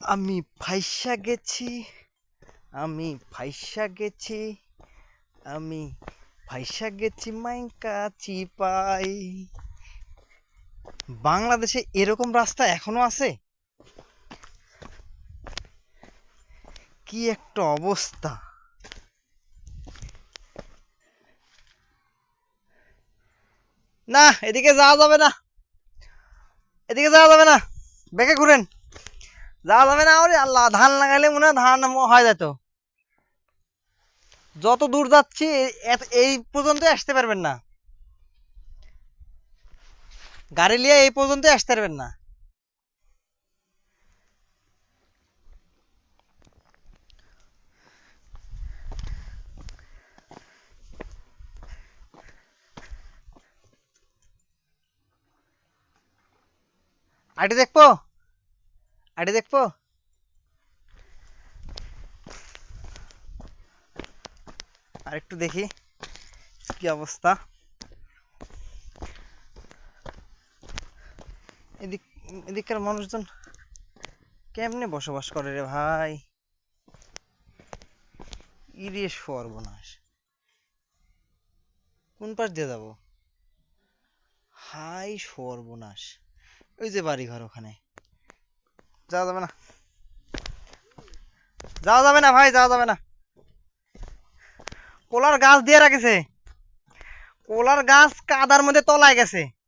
আমি ফাইসা গেছি, আমি ফাইসা গেছি, আমি ফাইসা গেছি মাইকা চিপাই বাংলাদেশে এরকম রাস্তা এখনও আছে? কি একটা অবস্থা। না, এদিকে যাওয়া যাবে না। এদিকে যাওয়া যাবে না। বেঁকে ঘুরেন। যাওয়া যাবে না ওরে আল্লাহ, ধান লাগাইলে মনে হয় ধান হয় যেত। যত দূর যাচ্ছি এই পর্যন্ত আসতে পারবেন না। গাড়ি নিয়ে এই পর্যন্ত আসতে পারবেন না। আইডি দেখব? আইডি দেখব। আর একটু দেখি কি অবস্থা। এদিক এদিককার মানুষজন কেমনে বসবাস করে রে ভাই? ইরে সর্বনাশ। কোন পাশ দিয়ে যাব? হাই সর্বনাশ। ওই যে বাড়ি ঘর ওখানে। যাওয়া যাবে না। যাওয়া যাবে না ভাই, যাওয়া যাবে না। কোলার গাছ দিয়ে রাখেছে। কোলার গাছ কাদার মধ্যে তলায় গেছে।